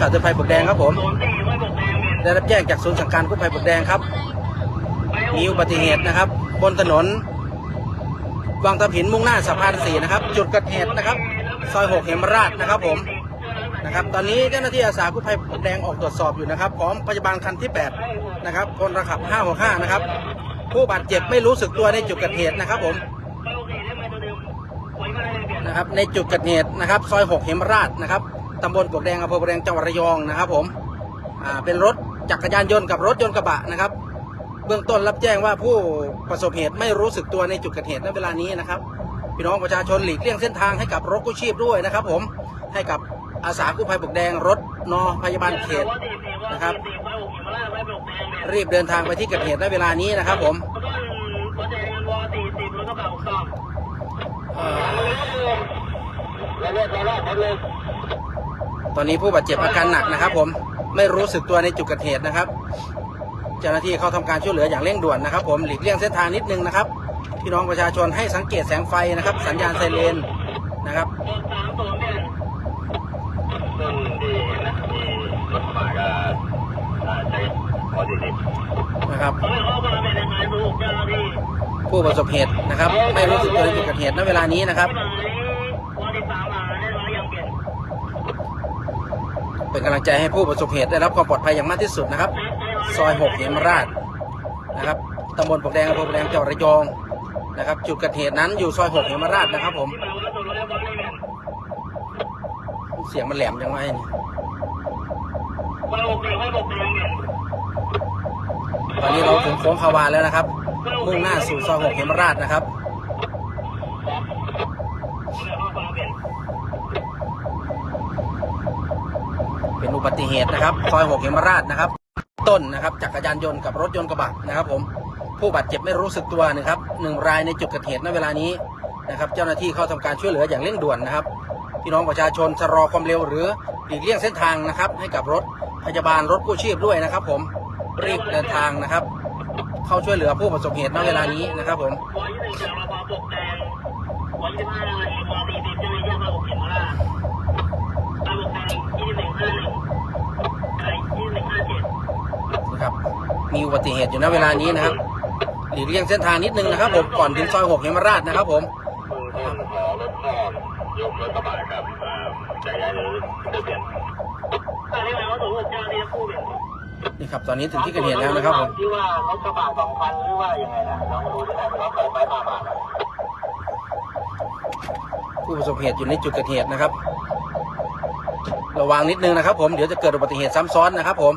ข่าวเตือนภัยปลวกแดงครับผมได้รับแจ้งจากศูนย์สั่งการกู้ภัยปลวกแดงครับมีอุบัติเหตุนะครับ บนถนนวังตะผินมุ่งหน้าสะพานสี่นะครับ จุดเกิดเหตุนะครับ ซอยหกเหมราชนะครับผมนะครับ ตอนนี้เจ้าหน้าที่อาสากู้ภัยปลวกแดงออกตรวจสอบอยู่นะครับพร้อมพยาบาลคันที่ 8 นะครับพลระขับ 565 นะครับ ผู้บาดเจ็บไม่รู้สึกตัวในจุดเกิดเหตุนะครับผมนนะครับ ในจุดเกิดเหตุนะครับ ซอยหกเหมราชนะครับ ตำบลปลวกแดงอำเภอปลวกแดงจังหวัดระยองนะครับ ผมอ่าเป็นรถจักรยานยนต์กับรถยนต์กระบะนะครับ เบื้องต้นรับแจ้งว่าผู้ประสบเหตุไม่รู้สึกตัวในจุดเกิดเหตุในเวลานี้นะครับ พี่น้องประชาชนหลีกเลี่ยงเส้นทางให้กับรถกู้ชีพด้วยนะครับ ผมให้กับอาสากู้ภัยปลวกแดงรถนอพยาบาลเขตนะครับ รีบเดินทางไปที่เกิดเหตุในเวลานี้นะครับ ผมแล้วก็รถแดงวอสี่สิก็แบบสองเอ่อแล้วเลือดแล้วรอดเลย ตอนนี้ผู้บาดเจ็บอาการหนักนะครับ ผมไม่รู้สึกตัวในจุดเกิดเหตุนะครับ เจ้าหน้าที่เข้าทำการช่วยเหลืออย่างเร่งด่วนนะครับ ผมหลีกเลี่ยงเส้นทางนิดนึงนะครับพี่น้องประชาชนให้สังเกตแสงไฟนะครับ สัญญาณไซเรนนะครับรถสามศูนย์เนี่ยต้นที่นะที่รถกระบะก็อ่าใช้พอดีสิบนะครับเขาไม่เข้ามาเป็นยังไงลูกเจ้าหน้าที่ผู้ประสบเหตุนะครับ ไม่รู้สึกตัวในจุดเกิดเหตุณเวลานี้นะครับ ที่ไหนวอสิบสามมาได้ร้อยยังเปลี่ยน เป็นกำลังใจให้ผู้ประสบเหตุได้รับความปลอดภัยอย่างมากที่สุดนะครับ ซอยหกเหมราชนะครับตำบลปกแดงอำเภอปกแดงจังหวัดระยองนะครับ จุดเกิดเหตุนั้นอยู่ซอยหกเหมราชนะครับ ผม เสียงมันแหลมยังไงเนี่ยตอนนี้เราถึงโค้งคาวาแล้วนะครับ มุ่งหน้าสู่ซอยหกเหมราชนะครับ เป็น อุบัติเหตุนะครับซอยหกเหมราชนะครับ ต้นนะครับจักรยานยนต์กับรถยนต์กระบะนะครับ ผมผู้บาดเจ็บไม่รู้สึกตัวนะครับหนึ่งรายในจุดเกิดเหตุณเวลานี้นะครับ เจ้าหน้าที่เข้าทำการช่วยเหลืออย่างเร่งด่วนนะครับพี่น้องประชาชนชะลอความเร็วหรือหลีกเลี่ยงเส้นทางนะครับ ให้กับรถพยาบาลรถกู้ชีพด้วยนะครับ ผมรีบเดินทางนะครับ เข้าช่วยเหลือผู้ประสบเหตุณเวลานี้นะครับ ผม ครับ มีอุบัติเหตุอยู่ณเวลานี้นะครับหลีกเลี่ยงเส้นทางนิดนึงนะครับ ผมก่อนถึงซอยหกเหมราชนะครับ ผมเบื้องต้นขอรถพ่อยกรถกระบะครับอ่าจักรยานยนต์ทะเบียนอันนี้หมายว่าตัวเจ้าที่คู่เป็นนี่ครับ ตอนนี้ถึงที่เกิดเหตุแล้วนะครับผมที่ว่ารถกระบะสองคันหรือว่ายังไงนะลองดูที่ไหนว่าเปิดไปมามาผู้ประสบเหตุอยู่ในจุดเกิดเหตุนะครับ ระวังนิดนึงนะครับ ผมเดี๋ยวจะเกิดอุบัติเหตุซ้ำซ้อนนะครับ ผม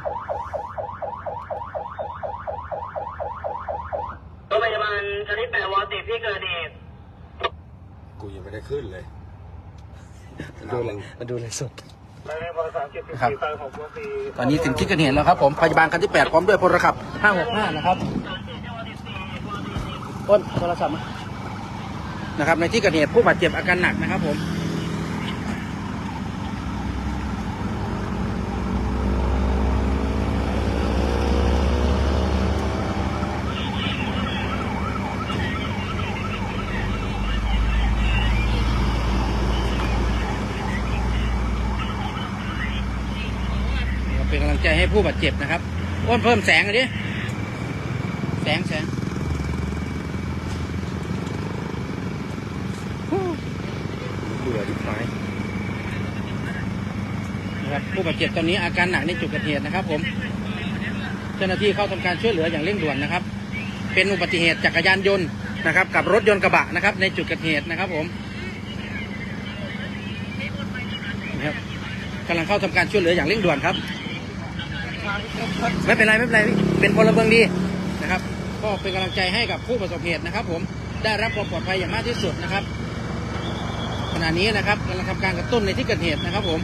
รถพยาบาลชนิดแปดวอสิบที่เกิดเหตุกูยังไม่ได้ขึ้นเลยดูเลยมาดูเลยสุดหมายเลขบริษัทเจ็ดสิบครับสี่ของวอสี่ตอนนี้ถึงที่เกิดเหตุแล้วครับ ผมพยาบาลคันที่แปดพร้อมด้วยพลขับห้าหกห้านะครับต้นโทรศัพท์มานะครับ ในที่เกิดเหตุผู้บาดเจ็บอาการหนักนะครับ ผม เป็นกำลัง ใจให้ผู้บาดเจ็บนะครับอ้นเพิ่มแสงหน่อยดิแสงแสงฮู้เบื่อที่ท้ายนะครับผู้บาดเจ็บตอนนี้อาการหนักในจุดเกิดเหตุนะครับ ผม เจ้าหน้าที่เข้าทำการช่วยเหลืออย่างเร่งด่วนนะครับ เป็นอุบัติเหตุจักรยานยนต์นะครับ กับรถยนต์กระบะนะครับ ในจุดเกิดเหตุนะครับ ผมนะครับกำลังเข้าทำการช่วยเหลืออย่างเร่งด่วนครับ ไม่เป็นไรไม่เป็นไรพี่เป็นพลเมืองดีนะครับ ก็เป็นกำลังใจให้กับผู้ประสบเหตุนะครับ ผมได้รับความปลอดภัยอย่างมากที่สุดนะครับ ขณะนี้นะครับกำลังทำการกระตุ้นในที่เกิดเหตุนะครับผม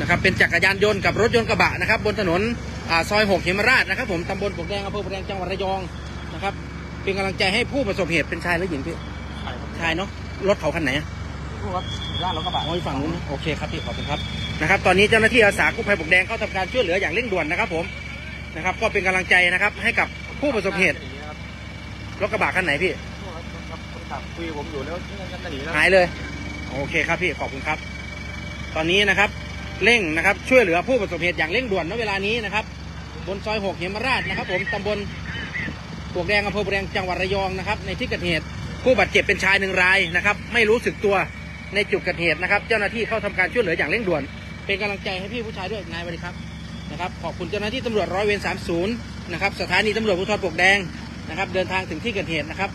นะครับเป็นจักรยานยนต์กับรถยนต์กระบะนะครับ บนถนนอ่าซอยหกเหมราชนะครับ ผมตำบลปลวกแดงอำเภอปลวกแดงจังหวัดระยองนะครับ เป็นกำลังใจให้ผู้ประสบเหตุเป็นชายหรือหญิงพี่ชายเนาะรถเขาคันไหน อะผู้รับร่างรถกระบะอ๋ออยู่ฝั่งนู้นนะโอเคครับพี่ขอบคุณครับนะครับตอนนี้เจ้าหน้าที่อาสากู้ภัยปลวกแดงเข้าทำการช่วยเหลืออย่างเร่งด่วนนะครับผมนะครับ ก็เป็นกำลังใจนะครับ ให้กับผู้ประสบเหตุรถกระบะคันไหนพี่คนขับคุยผมอยู่แล้วเงินจะหนีแล้ว หายเลย โอเคครับพี่ขอบคุณครับ ตอนนี้นะครับเร่งนะครับช่วยเหลือผู้ประสบเหตุอย่างเร่งด่วนณเวลานี้นะครับ บนซอยหกเหมราชนะครับ ผมตำบลปลวกแดงอำเภอปลวกแดงจังหวัดระยองนะครับ ในที่เกิดเหตุผู้บาดเจ็บเป็นชายหนึ่งรายนะครับ ไม่รู้สึกตัว ในจุดเกิดเหตุนะครับ เจ้าหน้าที่เข้าทำการช่วยเหลืออย่างเร่งด่วน เป็นกำลังใจให้พี่ผู้ชายด้วยนายวัสดีครับนะครับขอบคุณเจ้าหน้าที่ตำรวจร้อยเวร30นย์นะครับสถานีตำรวจภูธรปกแดงนะครับ เดินทางถึงที่เกิดเหตุนะครับ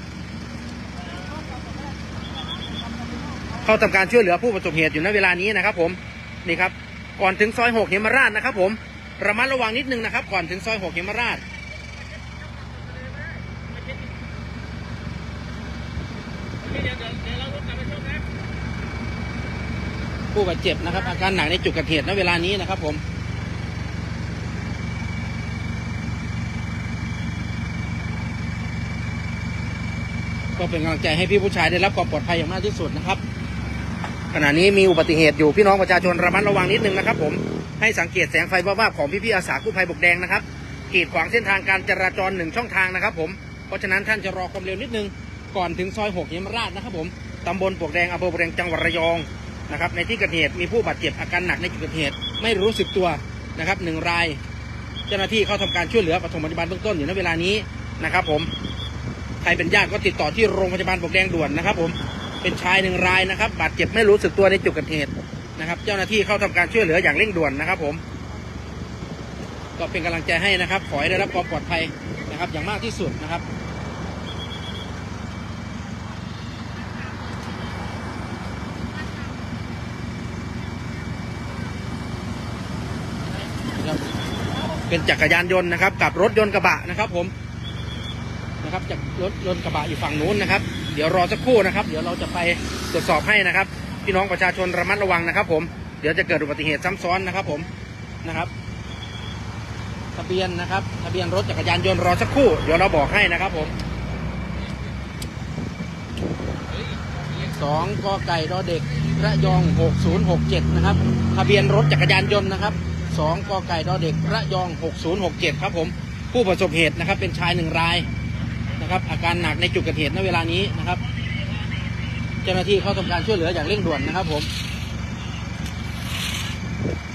เข้าทำการช่วยเหลือผู้ประสบเหตุอยู่ณเวลานี้นะครับ ผมนี่ครับก่อนถึงซอยหกเหมราชนะครับ ผมระมัดระวังนิดนึงนะครับ ก่อนถึงซอยหกเหมราช ผู้บาดเจ็บนะครับ อาการหนักในจุดกิดเหตุณเวลานี้นะครับ ผมก็เป็นกำลังใจให้พี่ผู้ชายได้รับความปลอดภัยอย่างมากที่สุดนะครับ ขณะนี้มีอุบัติเหตุอยู่พี่น้องประชาชนระมัดระวังนิดนึงนะครับ ผมให้สังเกตแสงไฟวาบๆของพี่ๆอาสากู้ภัยบกแดงนะครับกีดขวางเส้นทางการจราจรหนึ่งช่องทางนะครับ ผมเพราะฉะนั้นท่านจะรอความเร็วนิดนึงก่อนถึงซอยหกเยมราชนะครับ ผมตำบลปวกแดงอำเภอปวกแดงจังหวัดระยอง นะครับในที่เกิดเหตุมีผู้บาดเจ็บอาการหนักในจุดเกิดเหตุไม่รู้สึกตัวนะครับหนึ่งราย เจ้าหน้าที่เข้าทำการช่วยเหลือปฐมพยาบาลเบื้องต้นอยู่ในเวลานี้นะครับผมใครเป็นญาติก็ติดต่อที่โรงพยาบาลปกแดงด่วนนะครับ ผมเป็นชายหนึ่งรายนะครับ บาดเจ็บไม่รู้สึกตัวในจุดเกิดเหตุนะครับ เจ้าหน้าที่เข้าทำการช่วยเหลืออย่างเร่งด่วนนะครับ ผม ก็เป็นกำลังใจให้นะครับ ขอให้ได้รับความปลอดภัยนะครับ อย่างมากที่สุดนะครับ เป็นจักรยานยนต์นะครับ กับรถยนต์กระบะนะครับ ผมนะครับจากรถยนต์กระบะอยู่ฝั่งนู้นนะครับ เดี๋ยวรอสักครู่นะครับ เดี๋ยวเราจะไปตรวจสอบให้นะครับ พี่น้องประชาชนระมัดระวังนะครับ ผมเดี๋ยวจะเกิดอุบัติเหตุซ้ำซ้อนนะครับ ผมนะครับ ทะเบียนนะครับ ทะเบียนรถจักรยานยนต์รอสักครู่เดี๋ยวเราบอกให้นะครับ ผมสองกไก่ดอเด็กระยองหกศูนย์หกเจ็ดนะครับ ทะเบียนรถจักรยานยนต์นะครับ สองกไก่ดอเด็กระยองหกศูนย์หกเจ็ดครับผมผู้ประสบเหตุนะครับ เป็นชายหนึ่งรายนะครับ อาการหนักในจุดเกิดเหตุณเวลานี้นะครับ เจ้าหน้าที่เข้าทำการช่วยเหลืออย่างเร่งด่วนนะครับผม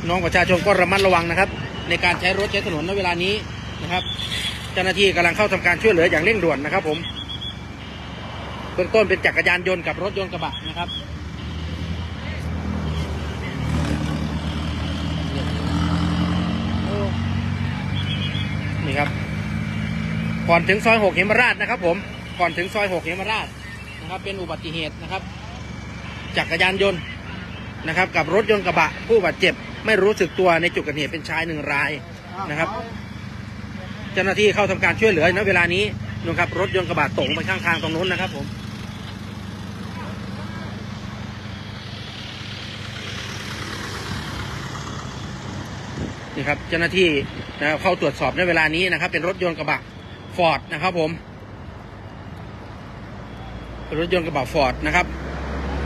น้องประชาชนก็ระมัดระวังนะครับ ในการใช้รถใช้ถนนในเวลานี้นะครับ เจ้าหน้าที่กำลังเข้าทำการช่วยเหลืออย่างเร่งด่วนนะครับ ผมเบื้องต้นเป็นจักรยานยนต์กับรถยนต์กระบะนะครับ นี่ครับ ก่อนถึงซอยหกเหมราชนะครับผมก่อนถึงซอยหกเหมราชนะครับเป็นอุบัติเหตุนะครับ จักรยานยนต์นะครับ กับรถยนต์กระบะ ผู้บาดเจ็บ ไม่รู้สึกตัวในจุดเกิดเหตุเป็นชายหนึ่งรายนะครับ เจ้าหน้าที่เข้าทำการช่วยเหลือณเวลานี้นะครับรถยนต์กระบะตกไปข้างทางตรงนู้นนะครับผมนี่ครับเจ้าหน้าที่นะครับเข้าตรวจสอบในเวลานี้นะครับ เป็นรถยนต์กระบะ ฟอร์ดนะครับผม รถยนต์กระบะฟอร์ดนะครับ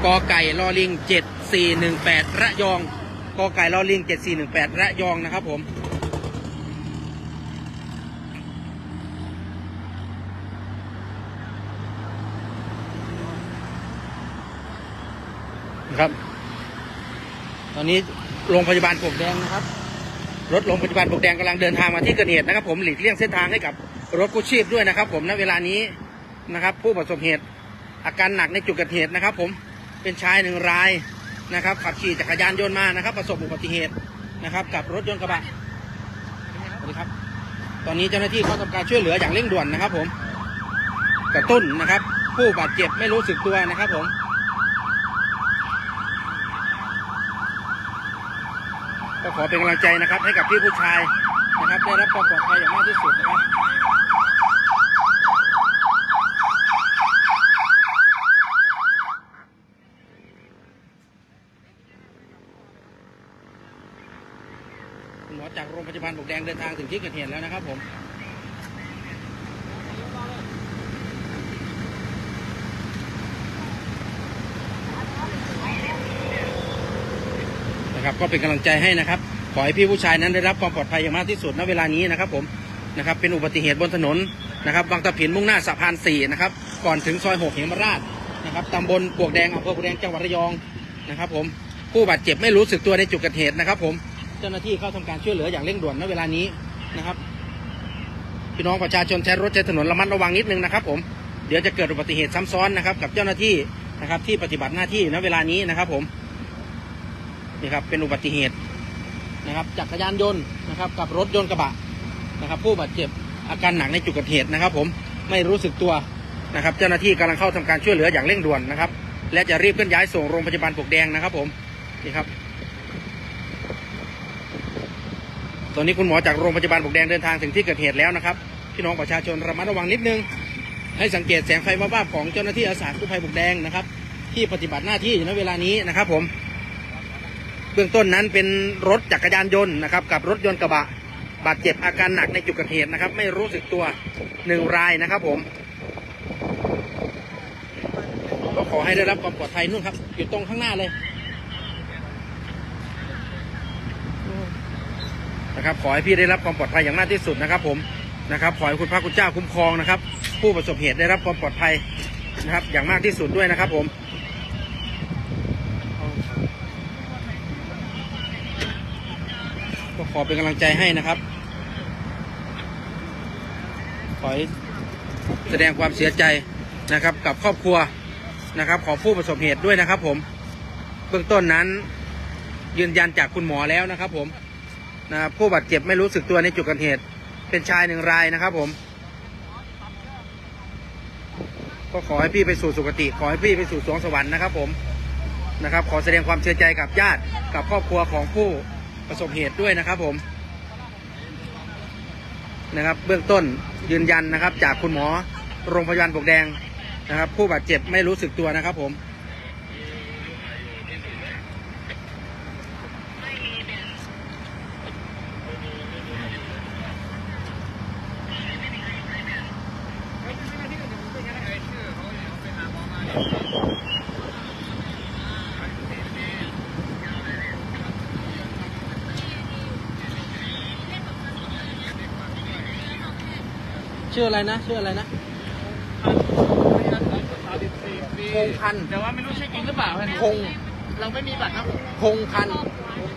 กอไก่ลอลิงเจ็ดสี่หนึ่งแปดระยองกอไก่ลอลิงเจ็ดสี่หนึ่งแปดระยองนะครับผมนะครับ ตอนนี้โรงพยาบาลปลวกแดงนะครับ รถโรงพยาบาลปลวกแดงกำลังเดินทางมาที่เกิดเหตุนะครับ ผมหลีกเลี่ยงเส้นทางให้กับ รถกู้ชีพด้วยนะครับ ผมณเวลานี้นะครับ ผู้ประสบเหตุ อาการหนักในจุดเกิดเหตุนะครับ ผมเป็นชายหนึ่งรายนะครับ ขับขี่จักรยานยนต์มานะครับ ประสบอุบัติเหตุนะครับ กับรถยนต์กระบะสวัสดีครับ ตอนนี้เจ้าหน้าที่เขาทำการช่วยเหลืออย่างเร่งด่วนนะครับ ผมกระตุ้นนะครับ ผู้บาดเจ็บไม่รู้สึกตัวนะครับ ผมก็ขอเป็นกำลังใจนะครับ ให้กับพี่ผู้ชายนะครับ ได้รับความปลอดภัยอย่างมากที่สุดนะครับ คุณหมอจา กแดงเดินทางถึงที่เกิดเหตุแล้วนะครับผมนะครับก็เป็นกำลังใจให้นะครับ ขอให้พี่ผู้ชายนั้นได้รับความปลอดภัยอย่างมากที่สุดณเวลานี้นะครับผมนะครับเป็นอุบัติเหตุบนถนนนะครับบางตะผินมุ่งหน้าสะพานสี่นะครับก่อนถึงซอยหกเหมราชนะครับตำบลปวกแดงอำเภอปวกแดงจังหวัดระยองนะครับผมผู้บาดเจ็บไม่รู้สึกตัวในจุดเกิดเหตุนะครับผม เจ้าหน้าที่เข้าทำการช่วยเหลืออย่างเร่งด่วนณเวลานี้นะครับ พี่น้องประชาชนใช้รถใช้ถนนระมัดระวังนิดนึงนะครับ ผมเดี๋ยวจะเกิดอุบัติเหตุซ้ำซ้อนนะครับ กับเจ้าหน้าที่นะครับ ที่ปฏิบัติหน้าที่ณเวลานี้นะครับ ผมนี่ครับเป็นอุบัติเหตุนะครับจักรยานยนต์นะครับ กับรถยนต์กระบะนะครับ ผู้บาดเจ็บอาการหนักในจุดเกิดเหตุนะครับ ผมไม่รู้สึกตัวนะครับ เจ้าหน้าที่กำลังเข้าทำการช่วยเหลืออย่างเร่งด่วนนะครับ และจะรีบเคลื่อนย้ายส่งโรงพยาบาลปกแดงนะครับ ผมนี่ครับ ตอนนี้คุณหมอจากโรงพยาบาลปลวกแดงเดินทางถึงที่เกิดเหตุแล้วนะครับ พี่น้องประชาชนระมัดระวังนิดนึง ให้สังเกตแสงไฟวาบๆของเจ้าหน้าที่อาสากู้ภัยปลวกแดงนะครับ ที่ปฏิบัติหน้าที่อยู่ในเวลานี้นะครับ ผม เบื้องต้นนั้นเป็นรถจักรยานยนต์นะครับ กับรถยนต์กระบะ บาดเจ็บอาการหนักในจุดเกิดเหตุนะครับ ไม่รู้สึกตัวหนึ่งรายนะครับ ผมก็ขอให้ได้รับความปลอดภัยนู่นครับอยู่ตรงข้างหน้าเลย นะครับขอให้พี่ได้รับความปลอดภัยอย่างมากที่สุดนะครับ ผมนะครับขอให้คุณพระคุณเจ้าคุ้มครองนะครับ ผู้ประสบเหตุได้รับความปลอดภัยนะครับ อย่างมากที่สุดด้วยนะครับ ผมก็ขอเป็นกำลังใจให้นะครับ ขอแสดงความเสียใจนะครับ กับครอบครัวนะครับ ของผู้ประสบเหตุด้วยนะครับ ผม เบื้องต้นนั้นยืนยันจากคุณหมอแล้วนะครับ ผม นะครับผู้บาดเจ็บไม่รู้สึกตัวในจุดเกิดเหตุ เป็นชายหนึ่งรายนะครับผมก็ขอให้พี่ไปสู่สุคติ ขอให้พี่ไปสู่สวงสวรรค์นะครับผมนะครับ ขอแสดงความเสียใจกับญาติกับครอบครัวของผู้ประสบเหตุด้วยนะครับผมนะครับ เบื้องต้นยืนยันนะครับ จากคุณหมอโรงพยาบาลปกแดงนะครับ ผู้บาดเจ็บไม่รู้สึกตัวนะครับผม ชื่ออะไรนะ ชื่ออะไรนะพงพันธุ์แต่ว่าไม่รู้ใช่จริงหรือเปล่าพงเราไม่มีบัตรนะพงพันธุ์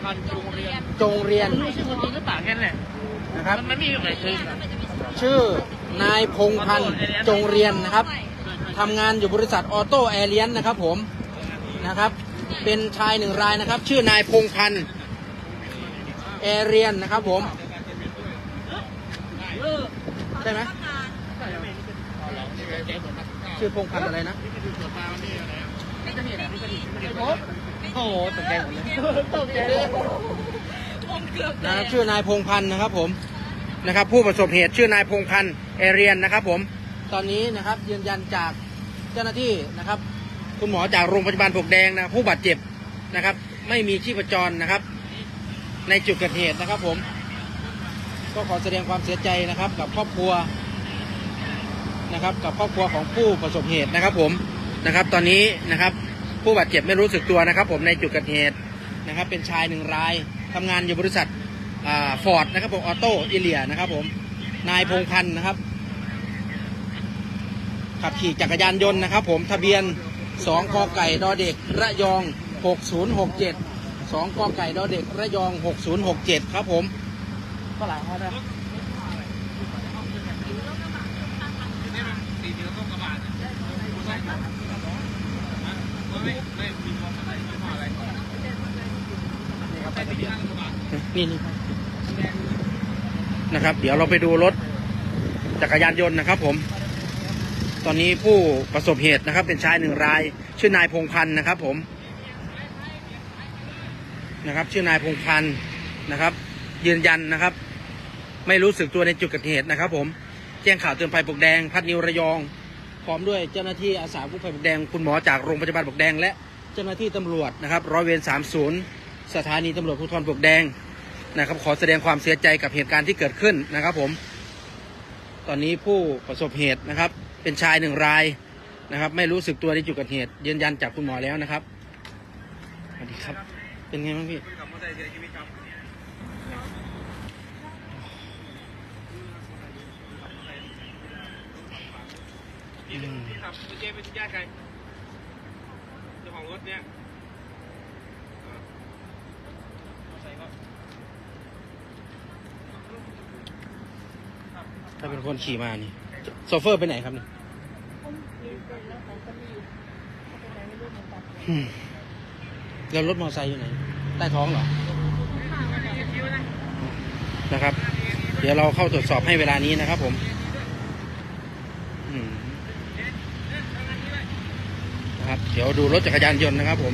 พันโรงเรียนจงเรียนไม่รู้ใช่คนจริงหรือเปล่าแค่นั้นแหละนะครับมันไม่มีอยู่ไหนจริงชื่อนายพงพันธ์จงเรียนนะครับทำงานอยู่บริษัทออโต้แอร์เลียนนะครับผมนะครับ เป็นชายหนึ่งรายนะครับ ชื่อนายพงพันธ์แอร์เรียนนะครับผมใช่ไหม ชื่อพงพันธ์อะไรนะโอ้โหตกใจหมดเลยตกใจเลยนะครับชื่อนายพงพันธ์นะครับ ผมนะครับ ผู้ประสบเหตุชื่อนายพงพันธ์เอเรียนนะครับ ผม ตอนนี้นะครับยืนยันจากเจ้าหน้าที่นะครับ คุณหมอจากโรงพยาบาลปลวกแดงนะผู้บาดเจ็บนะครับ ไม่มีชีพจรนะครับ ในจุดเกิดเหตุนะครับ ผม ก็ขอแสดงความเสียใจนะครับ กับครอบครัว นะครับ กับครอบครัวของผู้ประสบเหตุนะครับ ผมนะครับ ตอนนี้นะครับ ผู้บาดเจ็บไม่รู้สึกตัวนะครับ ผมในจุดเกิดเหตุนะครับ เป็นชายหนึ่งรายทำงานอยู่บริษัทฟอร์ดนะครับผมออโต้เอเลียนะครับ ผมนายพงพันธ์นะครับขับขี่จักรยานยนต์นะครับ ผมทะเบียน2กอไก่ดอเด็กระยอง 6067 2กอไก่ดอเด็กระยอง 6067 ครับผมก็หลายข้อได้ นี่นี่นะครับ เดี๋ยวเราไปดูรถจักรยานยนต์นะครับ ผม ตอนนี้ผู้ประสบเหตุนะครับ เป็นชายหนึ่งราย ชื่อนายพงพันธ์นะครับ ผมนะครับ ชื่อนายพงพันธ์นะครับ ยืนยันนะครับ ไม่รู้สึกตัวในจุดเกิดเหตุนะครับ ผม แจ้งข่าวเตือนภัยปกแดง พัดนิวระยอง พร้อมด้วยเจ้าหน้าที่อาสากู้ภัยปกแดง คุณหมอจากโรงพยาบาลปกแดง และเจ้าหน้าที่ตำรวจนะครับร้อยเวรสามศูนย์สถานีตำรวจภูธรปกแดงนะครับขอแสดงความเสียใจกับเหตุการณ์ที่เกิดขึ้นนะครับผม ตอนนี้ผู้ประสบเหตุนะครับ เป็นชายหนึ่งรายนะครับ ไม่รู้สึกตัวในจุดเกิดเหตุยืนยันจากคุณหมอแล้วนะครับสวัสดีครับ เป็นไงบ้างพี่ พี่พี่สับคุณเจเป็นญาติใครเจ้าของรถเนี่ยถ้าเป็นคนขี่มานี่โซเฟอร์ไปไหนครับเนี่ยแล้วรถมอเตอร์ไซค์อยู่ไหน ใต้ท้องเหรอ นะครับ เดี๋ยวเราเข้าตรวจสอบให้เวลานี้นะครับผม ครับ เดี๋ยวดูรถจักรยานยนต์นะครับ ผม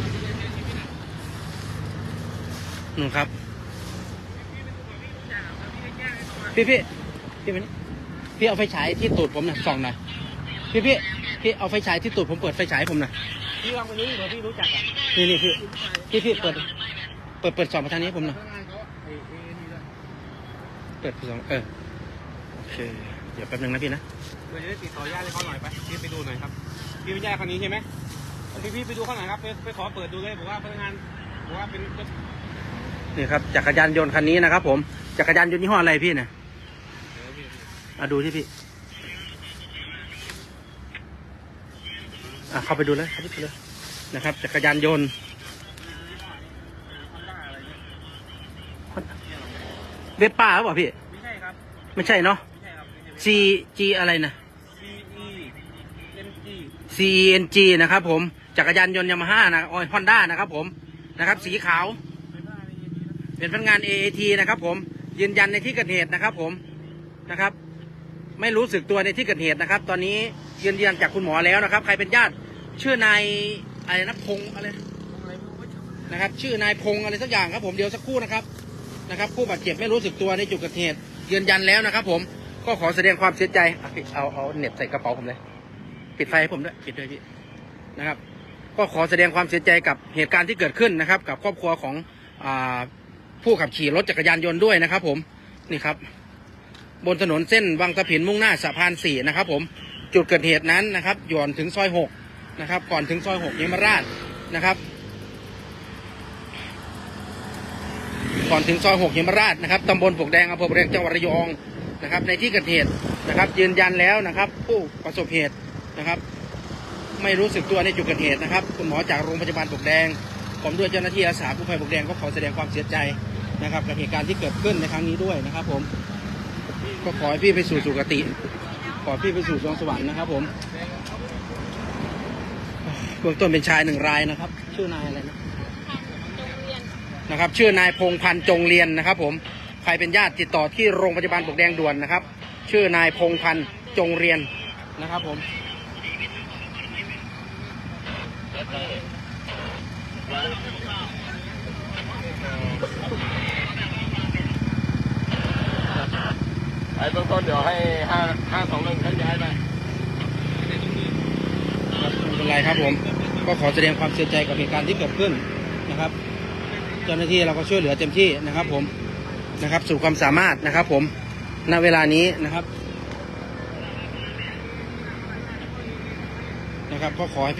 นู่นครับ พี่พี่พี่มันพี่เอาไฟฉายที่ตูดผมหน่อยส่องหน่อยพี่พี่พี่เอาไฟฉายที่ตูดผมเปิดไฟฉายให้ผมหน่อยพี่ลองไปนี้เดี๋ยวพี่รู้จักอะนี่นี่พี่พี่พี่เปิด เปิดเปิดส่องมาทางนี้ให้ผมหน่อยเปิดส่องเออโอเคเดี๋ยวแป๊บนึงนะพี่นะเราจะได้ติดต่อญาติให้เขาหน่อยไปพี่ไปดูหน่อยครับพี่เป็นญาติคนนี้ใช่ไหม พี่พี่ไปดูเขาหน่อยครับไปไปขอเปิดดูเลยบอกว่าพนักงานบอกว่าเป็นนี่ครับจักรยานยนต์คันนี้นะครับ ผมจักรยานยนต์ยี่ห้ออะไรพี่เนี่ยอะดูที่พี่อะเข้าไปดูเลยเข้าไปดูเลยนะครับ จักรยานยนต์เวสป้าหรือเปล่าพี่ ไม่ใช่ครับ ไม่ใช่เนาะไม่ใช่ครับไม่ใช่ C G อะไรนะ C E N G C N G นะครับผม จักรยานยนต์ยามาฮ่านะออยฮอนด้านะครับผมนะครับ สีขาว เป็นพนักงาน AAT นะครับ ผมยืนยันในที่เกิดเหตุนะครับ ผมนะครับ ไม่รู้สึกตัวในที่เกิดเหตุนะครับ ตอนนี้ยืนยันจากคุณหมอแล้วนะครับ ใครเป็นญาติชื่อนายอะไรนะพงอะไรนะครับ ชื่อนายพงอะไรสักอย่างครับ ผมเดี๋ยวสักครู่นะครับนะครับ ผู้บาดเจ็บไม่รู้สึกตัวในจุดเกิดเหตุยืนยันแล้วนะครับ ผมก็ขอแสดงความเสียใจเอาเอาเน็บใส่กระเป๋าผมเลย ปิดไฟให้ผมด้วยปิดด้วยพี่นะครับ ก็ขอแสดงความเสียใจกับเหตุการณ์ที่เกิดขึ้นนะครับ กับครอบครัวของอผู้ขับขี่รถจักรยานยนต์ด้วยนะครับ ผมนี่ครับ บนถนนเส้นวังตะผินมุ่งหน้าสะพานสี่นะครับ ผมจุดเกิดเหตุนั้นนะครับย่อนถึงซอยหกนะครับ ก่อนถึงซอยหกยมราชนะครับ ก่อนถึงซอยหกยมราชนะครับตำบลปวกแดงอำเภอปลวกแดงจังหวัดระยองนะครับ ในที่เกิดเหตุนะครับ ยืนยันแล้วนะครับ ผู้ประสบเหตุนะครับ ไม่รู้สึกตัวในจุดเกิดเหตุนะครับคุณหมอจากโรงพยาบาลปลวกแดงผมด้วยเจ้าหน้าที่อาสากู้ภัยปลวกแดงก็ขอแสดงความเสียใจนะครับกับเหตุการณ์ที่เกิดขึ้นในครั้งนี้ด้วยนะครับ ผมก็ขอให้พี่ไปสู่สุคติ ขอให้พี่ไปสู่สวงสวรรค์นะครับ ผมเบื้องต้นเป็นชายหนึ่งรายนะครับ ชื่อนายอะไรนะนะครับ ชื่อนายพงพันธ์จงเรียนนะครับ ผมใครเป็นญาติติดต่อที่โรงพยาบาลปลวกแดงด่วนนะครับ ชื่อนายพงพันธ์จงเรียนนะครับ ผม ไอ้เบื้องต้นเดี๋ยวให้ห้าห้าสองหนึ่งท่านย้ายไปไม่เป็นไรครับผม ก็ขอแสดงความเสียใจกับเหตุการณ์ที่เกิดขึ้นนะครับ เจ้าหน้าที่เราก็ช่วยเหลือเต็มที่นะครับ ผมนะครับสู่ความสามารถนะครับ ผมณเวลานี้นะครับ นะครับก็ขอให้พี่